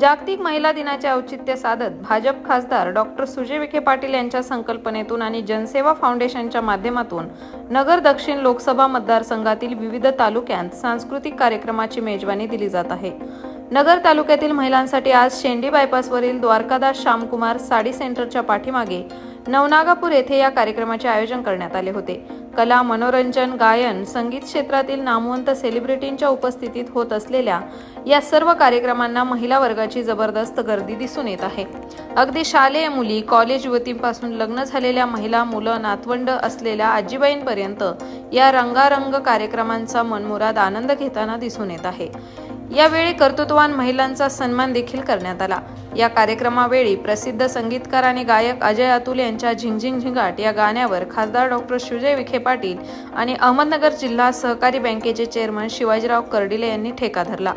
जागतिक महिला दिनाचे औचित्य साधत भाजप खासदार डॉक्टर सुजय विखे पाटील यांच्या संकल्पनेतून आणि जनसेवा फाउंडेशनच्या माध्यमातून नगर दक्षिण लोकसभा मतदारसंघातील विविध तालुक्यांत सांस्कृतिक कार्यक्रमाची मेजवानी दिली जात आहे. नगर तालुक्यातील महिलांसाठी आज शेंडी बायपासवरील द्वारकादास श्यामकुमार साडी सेंटरच्या पाठीमागे नवनागापूर येथे या कार्यक्रमाचे आयोजन करण्यात आले होते. कला मनोरंजन गायन संगीत क्षेत्रातील नामवंत सेलिब्रिटींच्या उपस्थितीत होत असलेल्या या सर्व कार्यक्रमांना महिला वर्गाची जबरदस्त गर्दी दिसून येत आहे. अगदी शालेय मुली कॉलेज युवतींपासून लग्न झालेल्या महिला मुलं नातवंड असलेल्या आजीबाईंपर्यंत या रंगारंग कार्यक्रमांचा मनमुराद आनंद घेताना दिसून येत आहे. यावेळी कर्तृत्ववान महिलांचा सन्मान देखील करण्यात आला. या कार्यक्रमावेळी प्रसिद्ध संगीतकार आणि गायक अजय अतुल यांच्या झिंग झिंगाट या गाण्यावर खासदार डॉक्टर सुजय विखे पाटील आणि अहमदनगर जिल्हा सहकारी बँकेचे चेअरमन शिवाजीराव कर्डिले यांनी ठेका धरला.